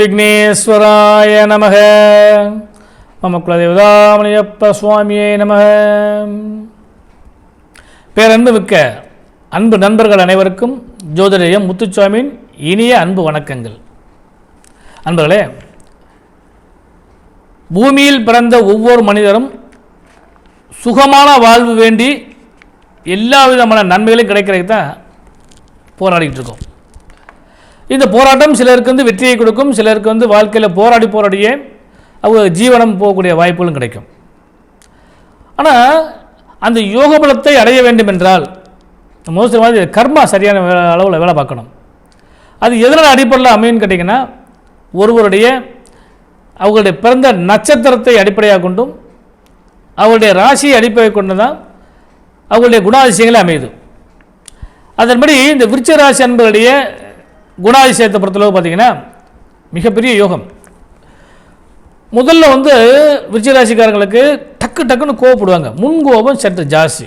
விக்னேஸ்வராய நமக மம குலதேவதாமணியப்ப சுவாமியே நமக பேரன்பு மிக்க அன்பு நண்பர்கள் அனைவருக்கும் ஜோதிடயம் முத்துச்சுவாமியின் இனிய அன்பு வணக்கங்கள். அன்பர்களே பூமியில் பிறந்த ஒவ்வொரு மனிதரும் சுகமான வாழ்வு வேண்டி எல்லா விதமான நன்மைகளும் கிடைக்கிறதுக்கு தான் போராடிக்கிட்டு இருக்கோம். இந்த போராட்டம் சிலருக்கு வந்து வெற்றியை கொடுக்கும் சிலருக்கு வந்து வாழ்க்கையில் போராடி போராடியே அவங்க ஜீவனம் போகக்கூடிய வாய்ப்புகளும் கிடைக்கும். ஆனால் அந்த யோக பலத்தை அடைய வேண்டும் என்றால் மோஸ்ட் மாதிரி கர்மா சரியான அளவில் வேலை பார்க்கணும். அது எதனால் அடிப்படையில் அமையும்னு கேட்டிங்கன்னா ஒருவருடைய அவங்களுடைய பிறந்த நட்சத்திரத்தை அடிப்படையாக கொண்டும் அவருடைய ராசியை அடிப்படையாக கொண்டு தான் அவங்களுடைய குணாதிசயங்களே அமையுது. அதன்படி இந்த விருச்ச ராசி அன்பர்களுடைய குணாதிசயத்தை பொறுத்தளவு பார்த்தீங்கன்னா மிகப்பெரிய யோகம். முதல்ல வந்து விருச்சிகராசிக்காரங்களுக்கு டக்கு டக்குன்னு கோவப்படுவாங்க. முன்கோபம் சற்று ஜாஸ்தி.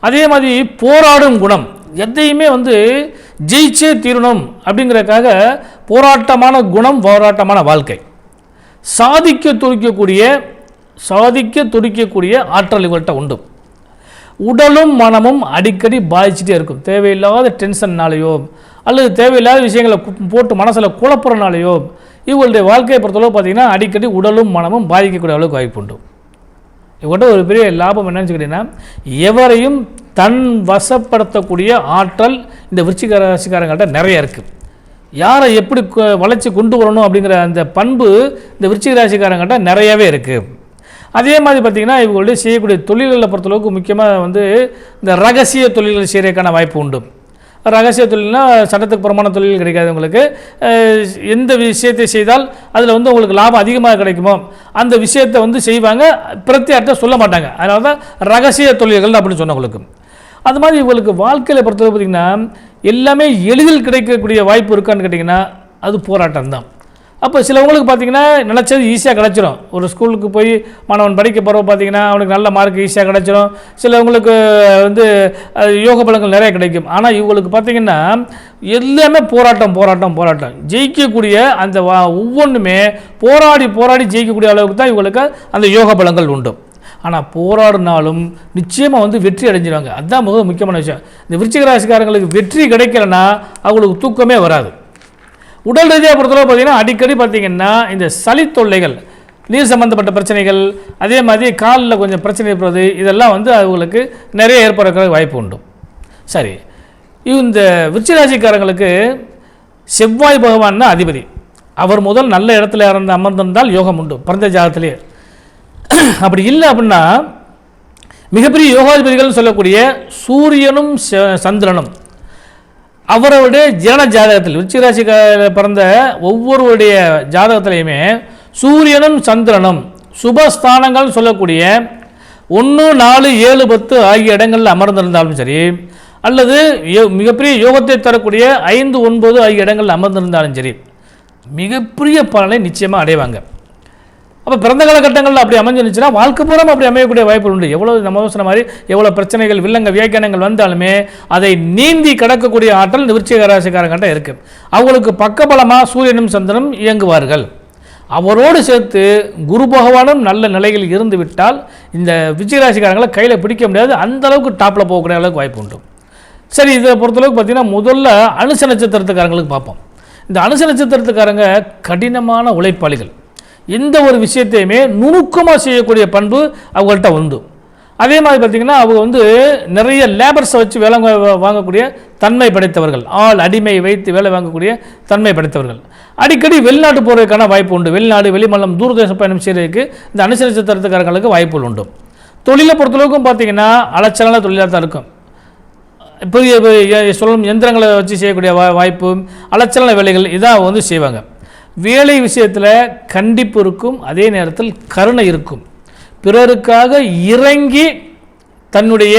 அதே மாதிரி போராடும் குணம். எதையுமே வந்து ஜெயிச்சே தீரணும் அப்படிங்கிறதுக்காக போராட்டமான குணம் போராட்டமான வாழ்க்கை. சாதிக்க துடிக்கக்கூடிய சாதிக்க துடிக்கக்கூடிய ஆற்றல் இவர்கிட்ட உண்டு. உடலும் மனமும் அடிக்கடி பாதிச்சுட்டே இருக்கும். தேவையில்லாத டென்ஷன்னாலேயோ அல்லது தேவையில்லாத விஷயங்களை போட்டு மனசில் குழப்புறனாலேயோ இவங்களுடைய வாழ்க்கையை பொறுத்தளவு பார்த்திங்கன்னா அடிக்கடி உடலும் மனமும் பாதிக்கக்கூடிய அளவுக்கு வாய்ப்பு உண்டு. இவங்கள்ட்ட ஒரு பெரிய லாபம் என்னன்னு கேட்டிங்கன்னா எவரையும் தன் வசப்படுத்தக்கூடிய ஆற்றல் இந்த விருச்சிக ராசிக்காரங்கள்ட்ட நிறைய இருக்குது யாரை எப்படி வளர்ச்சி கொண்டு வரணும் அப்படிங்கிற அந்த பண்பு இந்த விருச்சிக ராசிக்காரங்கள்ட்ட நிறையவே இருக்குது அதே மாதிரி பார்த்திங்கன்னா இவங்களுடைய செய்யக்கூடிய தொழில்களை பொறுத்தளவுக்கு முக்கியமாக வந்து இந்த ரகசிய தொழில்கள் செய்கிறதுக்கான வாய்ப்பு உண்டு. ரகசிய தொழில்னால் சட்டத்துக்கு புறமான தொழில் கிடைக்காது உங்களுக்கு. எந்த விஷயத்தை செய்தால் அதில் வந்து உங்களுக்கு லாபம் அதிகமாக கிடைக்குமோ அந்த விஷயத்தை வந்து செய்வாங்க. பிரத்தியார்த்த சொல்ல மாட்டாங்க. அதனால தான் ரகசிய தொழில்கள் அப்படின்னு சொன்ன உங்களுக்கு. அது மாதிரி இவங்களுக்கு வாழ்க்கையில் பொறுத்தவரை பார்த்திங்கன்னா எல்லாமே எளிதில் கிடைக்கக்கூடிய வாய்ப்பு இருக்கான்னு கேட்டிங்கன்னா அது போராட்டம் தான் அப்போ சிலவங்களுக்கு பார்த்தீங்கன்னா நினச்சது ஈஸியாக கிடச்சிரும். ஒரு ஸ்கூலுக்கு போய் மாணவன் படிக்க போகிறவ பார்த்தீங்கன்னா அவனுக்கு நல்ல மார்க் ஈஸியாக கிடச்சிரும். சிலவங்களுக்கு வந்து யோக பலங்கள் நிறைய கிடைக்கும். ஆனால் இவங்களுக்கு பார்த்தீங்கன்னா எல்லாமே போராட்டம் போராட்டம் போராட்டம். ஜெயிக்கக்கூடிய அந்த வா- ஒவ்வொன்றுமே போராடி போராடி ஜெயிக்கக்கூடிய அளவுக்கு தான் இவங்களுக்கு அந்த யோக பலங்கள் உண்டு. ஆனால் போராடினாலும் நிச்சயமாக வந்து வெற்றி அடைஞ்சிருவாங்க. அதுதான் மிக முக்கியமான விஷயம். இந்த விருச்சிக ராசிக்காரங்களுக்கு வெற்றி கிடைக்கலன்னா அவங்களுக்கு தூக்கமே வராது. உடல் ரீதியாக பொறுத்தளவு பார்த்தீங்கன்னா அடிக்கடி பார்த்தீங்கன்னா இந்த சளி தொல்லைகள் நீர் சம்பந்தப்பட்ட பிரச்சனைகள் அதே மாதிரி காலில் கொஞ்சம் பிரச்சனை இருப்பது இதெல்லாம் வந்து அவங்களுக்கு நிறைய ஏற்படுற வாய்ப்பு உண்டு. சரி. இந்த விருச்சிராசிக்காரங்களுக்கு செவ்வாய் பகவான்னா அதிபதி. அவர் முதல் நல்ல இடத்துல இறந்து அமர்ந்திருந்தால் யோகம் உண்டு பிறந்த ஜாதத்திலேயே அப்படி இல்லை அப்படின்னா மிகப்பெரிய யோகாதிபதிகள்னு சொல்லக்கூடிய சூரியனும் ச- சந்திரனும். அவருடைய ஜன ஜாதகத்தில் விருச்சிகராசிக்கார பிறந்த ஒவ்வொருவருடைய ஜாதகத்திலையுமே சூரியனும் சந்திரனும் சுபஸ்தானங்கள் சொல்லக்கூடிய ஒன்று நாலு ஏழு பத்து ஆகிய இடங்களில் அமர்ந்திருந்தாலும் சரி அல்லது யோ- மிகப்பெரிய யோகத்தை தரக்கூடிய ஐந்து ஒன்பது ஆகிய இடங்களில் அமர்ந்திருந்தாலும் சரி மிகப்பெரிய பலனை நிச்சயமாக அடைவாங்க. அப்போ பிறந்த காலகட்டங்களில் அப்படி அமைஞ்சிருந்துச்சுன்னா வாழ்க்கை பூரம் அப்படி அமையக்கூடிய வாய்ப்பு உண்டு. எவ்வளோ நம்ம சொன்ன மாதிரி எவ்வளோ பிரச்சனைகள் வில்லங்க வியாக்கியானங்கள் வந்தாலுமே அதை நீந்தி கடக்கக்கூடிய ஆற்றல் இந்த விருச்சிக ராசிக்காரங்கிட்ட இருக்குது அவங்களுக்கு பக்கபலமாக சூரியனும் சந்திரனும் இயங்குவார்கள். அவரோடு சேர்த்து குரு பகவானும் நல்ல நிலையில் இருந்து விட்டால் இந்த விஜயராசிக்காரங்களை ராசிக்காரங்களை கையில் பிடிக்க முடியாது. அந்த அளவுக்கு டாப்பில் போகக்கூடிய அளவுக்கு வாய்ப்பு உண்டு. சரி இதை பொறுத்தளவுக்கு பார்த்தீங்கன்னா முதல்ல அனுச நட்சத்திரத்துக்காரங்களுக்கு பார்ப்போம். இந்த அனுச நட்சத்திரத்துக்காரங்க கடினமான உழைப்பாளிகள். எந்த ஒரு விஷயத்தையுமே நுணுக்கமாக செய்யக்கூடிய பண்பு அவங்கள்ட்ட உண்டு. அதே மாதிரி பார்த்திங்கன்னா அவங்க வந்து நிறைய லேபர்ஸை வச்சு வேலை வாங்கக்கூடிய தன்மை படைத்தவர்கள். ஆள் அடிமை வைத்து வேலை வாங்கக்கூடிய தன்மை படைத்தவர்கள். அடிக்கடி வெளிநாட்டு போகிறதுக்கான வாய்ப்பு உண்டு. வெளிநாடு வெளிமல்லம் தூரதேச பயணம் செய்கிறதுக்கு இந்த அனுசரி நட்சத்திரத்துக்காரங்களுக்கு வாய்ப்புகள் உண்டு. தொழிலை பொறுத்தளவுக்கும் பார்த்தீங்கன்னா அலைச்சலான தொழிலாக தான் இருக்கும். பெரிய பெரிய சொல்லும் எந்திரங்களை வச்சு செய்யக்கூடிய வாய்ப்பு அலைச்சலான வேலைகள் இதான் வந்து செய்வாங்க. வேலை விஷயத்தில் கண்டிப்பு இருக்கும் அதே நேரத்தில் கருணை இருக்கும். பிறருக்காக இறங்கி தன்னுடைய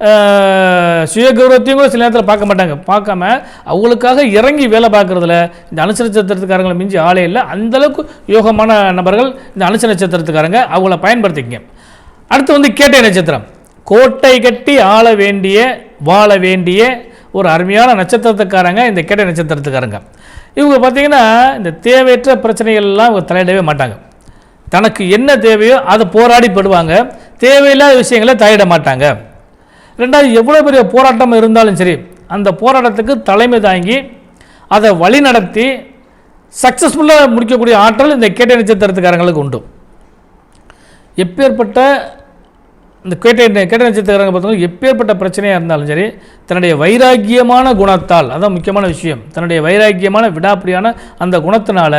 அஹ், சுயகௌரவத்தையும் கூட சில நேரத்தில் பார்க்க மாட்டாங்க. பார்க்காம அவங்களுக்காக இறங்கி வேலை பார்க்குறதுல இந்த அனுச நட்சத்திரத்துக்காரங்களை மிஞ்சி ஆளே இல்லை. அந்தளவுக்கு யோகமான நபர்கள் இந்த அனுச நட்சத்திரத்துக்காரங்க அவங்கள பயன்படுத்திக்கங்க. அடுத்து வந்து கேட்டை நட்சத்திரம். கோட்டை கட்டி ஆள வேண்டிய வாழ வேண்டிய ஒரு அருமையான நட்சத்திரத்துக்காரங்க இந்த கேட்டை நட்சத்திரத்துக்காரங்க. இவங்க பார்த்தீங்கன்னா இந்த தேவையற்ற பிரச்சனைகள்லாம் இவங்க தலையிடவே மாட்டாங்க. தனக்கு என்ன தேவையோ அதை போராடி படுவாங்க. தேவையில்லாத விஷயங்களை தலையிட மாட்டாங்க. ரெண்டாவது எவ்வளோ பெரிய போராட்டம் இருந்தாலும் சரி அந்த போராட்டத்துக்கு தலைமை தாங்கி அதை வழி நடத்தி சக்ஸஸ்ஃபுல்லாக முடிக்கக்கூடிய ஆற்றல் இந்த கேட்ட நட்சத்திரத்துக்காரங்களுக்கு உண்டு. எப்பேற்பட்ட இந்த கேட்ட கேட்ட நட்சத்திரக்காரங்க பார்த்தோம்னா எப்பேற்பட்ட பிரச்சனையாக இருந்தாலும் சரி தன்னுடைய வைராக்கியமான குணத்தால் அதான் முக்கியமான விஷயம் தன்னுடைய வைராக்கியமான விடாப்பிடியான அந்த குணத்தினால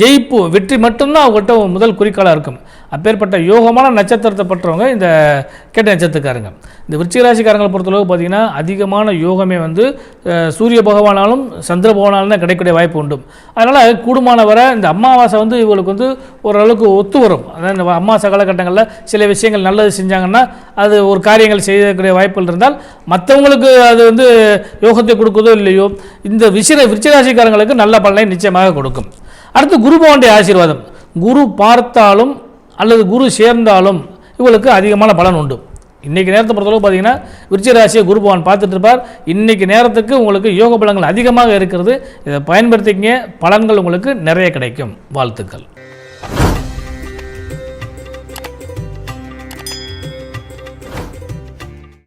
ஜெயிப்பு வெற்றி மட்டும்தான் அவங்கள்ட்ட முதல் குறிக்கோளாக இருக்கும். அப்பேற்பட்ட யோகமான நட்சத்திரத்தை பற்றவங்க இந்த கேட்ட நட்சத்திரக்காரங்க. இந்த விருச்சிகராசிக்காரங்களை பொறுத்தளவு பார்த்தீங்கன்னா அதிகமான யோகமே வந்து சூரிய பகவானாலும் சந்திர பகவானாலும் தான் கிடைக்கக்கூடிய வாய்ப்பு உண்டு. அதனால் கூடுமான வரை இந்த அமாவாசை வந்து இவங்களுக்கு வந்து ஓரளவுக்கு ஒத்து வரும். அதாவது இந்த அமாவாசை காலகட்டங்களில் சில விஷயங்கள் நல்லது செஞ்சாங்கன்னா அது ஒரு காரியங்கள் செய்யக்கூடிய வாய்ப்புகள் இருந்தால் மற்றவங்களுக்கு அது வந்து யோகத்தை கொடுக்குதோ இல்லையோ இந்த விஷய விருச்சிகராசிக்காரங்களுக்கு நல்ல பலனை நிச்சயமாக கொடுக்கும். அடுத்து குரு பகவானுடைய ஆசீர்வாதம். குரு பார்த்தாலும் அல்லது குரு சேர்ந்தாலும் இவளுக்கு அதிகமான பலன் உண்டு. இன்றைக்கி நேரத்தை பொறுத்தளவு பார்த்தீங்கன்னா விருச்சராசியை குரு பகவான் பார்த்துட்டு இருப்பார். இன்றைக்கி நேரத்துக்கு உங்களுக்கு யோக பலங்கள் அதிகமாக இருக்கிறது. இதை பயன்படுத்திக்கிங்க. பலன்கள் உங்களுக்கு நிறைய கிடைக்கும். வாழ்த்துக்கள்.